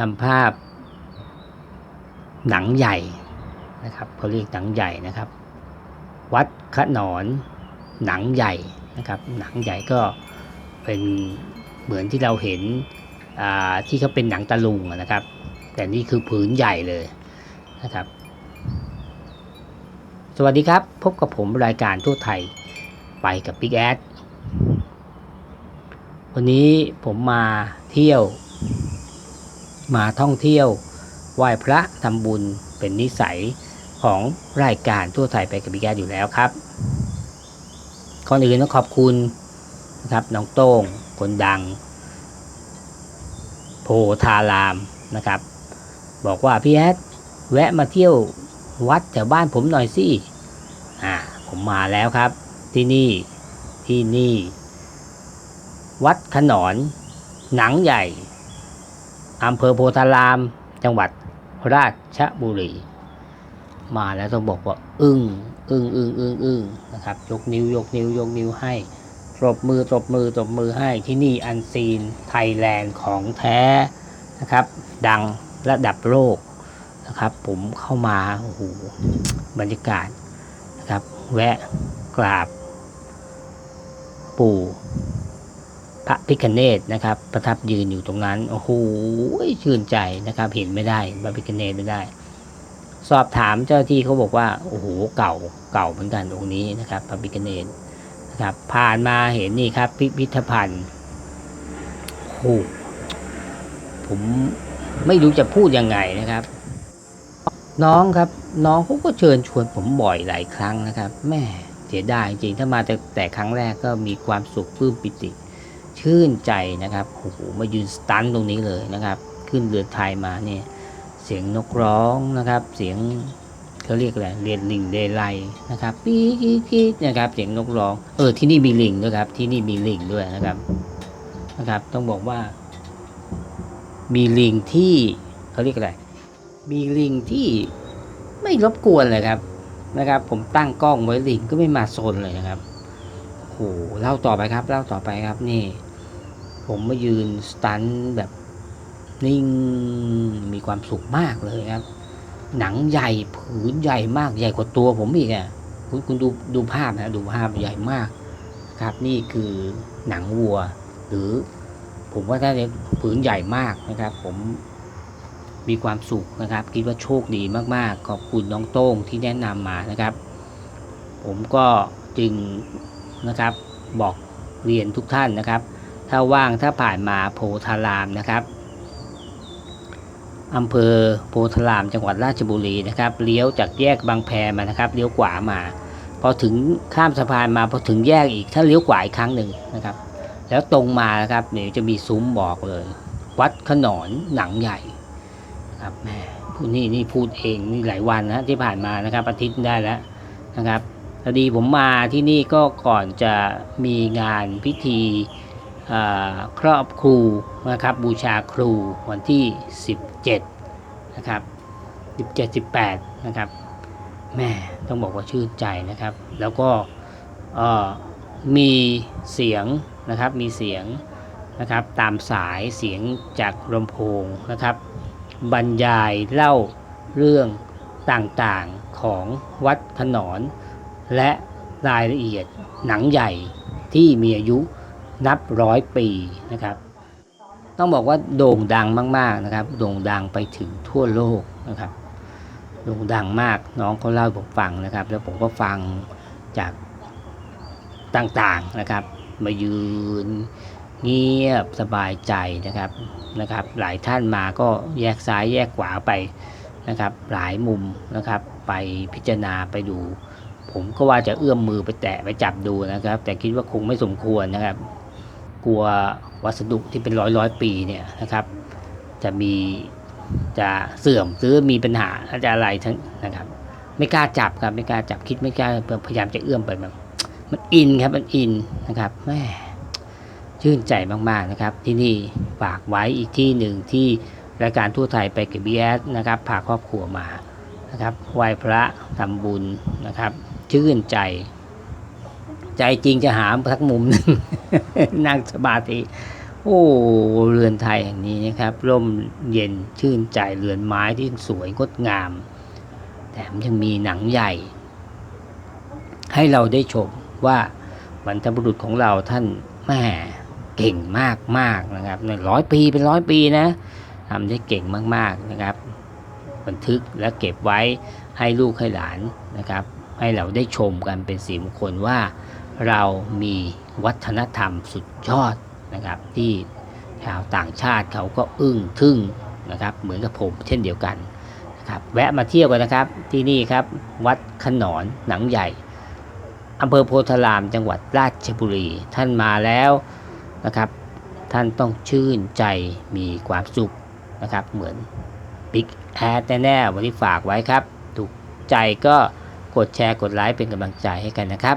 นำภาพ หนังใหญ่นะครับเขาเรียกหนังใหญ่นะครับ วัดขนอนหนังใหญ่นะครับ หนังใหญ่ก็เป็นเหมือนที่เราเห็นที่เขาเป็นหนังตะลุงนะครับ แต่นี่คือผืนใหญ่เลยนะครับ สวัสดีครับ พบกับผมรายการทั่วไทยไปกับ Big a d วันนี้ผมมาเที่ยว มาท่องเที่ยวไหว้พระทำบุญเป็นนิสัยของรายการทั่วไทยไปกับ Big a d อยู่แล้วครับก่อนอื่นต้องขอบคุณนะครับน้องโต้งคนดัง โพธารามนะครับ บอกว่าพี่แอดแวะมาเที่ยววัดแถวบ้านผมหน่อยสิอ่าผมมาแล้วครับ ที่นี่ที่นี่ วัดขนอน หนังใหญ่ อำเภอโพธาราม จังหวัดราชบุรี มาแล้วต้องบอกว่า อึ้งอึ้งอึ้งอึ้งอึ้งนะครับ ยกนิ้วยกนิ้วยกนิ้วให้ตบมือตบมือตบมือให้ที่นี่อันซีนไทยแลนด์ของแท้นะครับ ดังระดับโลกนะครับ ผมเข้ามาโอ้โหบรรยากาศนะครับ แวะกราบปู่ พระพิคเนตนะครับ ประทับยืนอยู่ตรงนั้น โอ้โหชื่นใจนะครับ เห็นไม่ได้พระพิคเนตไม่ได้ สอบถามเจ้าที่เขาบอกว่าโอ้โหเก่าเก่าเหมือนกันองค์นี้นะครับ พระพิคเนตนะครับ ผ่านมาเห็นนี่ครับ พิพิธภัณฑ์โอ้โหผมไม่รู้จะพูดยังไงนะครับ น้องครับ น้องเขาก็เชิญชวนผมบ่อยหลายครั้งนะครับแม่เสียดายจริงๆถ้ามาแต่แต่ครั้งแรกก็มีความสุขปลื้มปิติ ชื่นใจนะครับโอ้โหมายืนสตันตรงนี้เลยนะครับ ขึ้นเรือไทยมาเนี่ยเสียงนกร้องนะครับ เสียงเขาเรียกอะไรเรียนลิงเดไลนะครับปี๊ดปี๊ดนะครับเสียงนกร้อง เออที่นี่มีลิงด้วยครับ ที่นี่มีลิงด้วยนะครับนะครับ ต้องบอกว่า มีลิงที่เขาเรียกอะไรมีลิงที่ไม่รบกวนเลยครับนะครับ ผมตั้งกล้องไว้ลิงก็ไม่มาโซนเลยนะครับโอ้โหเล่าต่อไปครับ เล่าต่อไปครับนี่ ผมมายืนสตันแบบนิ่งมีความสุขมากเลยครับ หนังใหญ่ผืนใหญ่มากใหญ่กว่าตัวผมอีกอะคุณคุณดูดูภาพนะดูภาพใหญ่มากครับ นี่คือหนังวัว หรือผมว่าถ้าเนี่ยผืนใหญ่มากนะครับ ผมมีความสุขนะครับ คิดว่าโชคดีมากๆ ขอบคุณน้องโต้งที่แนะนำมานะครับ ผมก็จึงนะครับบอกเรียนทุกท่านนะครับ ถ้าว่างถ้าผ่านมาโพธารามนะครับอำเภอโพธารามจังหวัดราชบุรีนะครับเลี้ยวจากแยกบางแพมานะครับเลี้ยวขวามาพอถึงข้ามสะพานมาพอถึงแยกอีกถ้าเลี้ยวขวาอีกครั้งหนึ่งนะครับ แล้วตรงมานะครับเดี๋ยวจะมีซุ้มบอกเลย วัดขนอนหนังใหญ่ครับแม่พูดนี่นี่พูดเองนี่หลายวันนะที่ผ่านมานะครับอาทิตย์ได้แล้วนะครับพอดีผมมาที่นี่ก็ก่อนจะมีงานพิธี ครอบครูนะครับบูชาครูวันที่ 17 นะครับ 17 18 นะครับแม่ต้องบอกว่าชื่นใจนะครับ แล้วก็มีเสียงนะครับมีเสียงนะครับตามสายเสียงจากลำโพงนะครับ บรรยายเล่าเรื่องต่างๆของวัดขนอน และรายละเอียดหนังใหญ่ที่มีอายุ นับร้อยปีนะครับ ต้องบอกว่าโด่งดังมาก ๆนะครับ โด่งดังไปถึงทั่วโลกนะครับโด่งดังมากน้องเขาเล่าผมฟังนะครับ แล้วผมก็ฟังจากต่างๆนะครับ มายืนเงียบสบายใจนะครับนะครับ หลายท่านมาก็แยกซ้ายแยกขวาไปนะครับ หลายมุมนะครับ ไปพิจารณาไปดู ผมก็ว่าจะเอื้อมมือไปแตะไปจับดูนะครับ แต่คิดว่าคงไม่สมควรนะครับ กลัววัสดุที่เป็นร้อยร้อยปีเนี่ยนะครับ จะมีจะเสื่อมหรือมีปัญหาอาจจะอะไรทั้งนะครับ ไม่กล้าจับครับไม่กล้าจับคิดไม่กล้าพยายามจะเอื้อมไปแบบมันอินครับมันอินนะครับแม่ชื่นใจมากๆนะครับ ที่นี่ฝากไว้อีกที่หนึ่งที่รายการทั่วไทยไปกับบีแอสนะครับพาครอบครัวมานะครับไหว้พระทำบุญนะครับ ชื่นใจ ใจจริงจะหาสักมุมหนึ่งนั่งสมาธิโอ้เรือนไทยแห่งนี้นะครับ ร่มเย็นชื่นใจเรือนไม้ที่สวยงดงาม แถมยังมีหนังใหญ่ ให้เราได้ชมว่าบรรพบุรุษของเราท่านแม่เก่งมากมากๆนะครับในร้อยปีเป็นร้อยปีนะทำได้เก่งมากๆนะครับ บันทึกและเก็บไว้ให้ลูกให้หลานนะครับ ให้เราได้ชมกันเป็นสีมงคลว่า เรามีวัฒนธรรมสุดยอดนะครับ ที่ชาวต่างชาติเขาก็อึ้งทึ่งนะครับ เหมือนกับผมเช่นเดียวกันนะครับแวะมาเที่ยวกันนะครับที่นี่ครับ วัดขนอนหนังใหญ่อำเภอโพธารามจังหวัดราชบุรี ท่านมาแล้วนะครับ ท่านต้องชื่นใจมีความสุขนะครับ เหมือนบิ๊กแอดแน่ๆวันนี้ฝากไว้ครับถูกใจก็กดแชร์กดไลค์เป็นกำลังใจให้กันนะครับ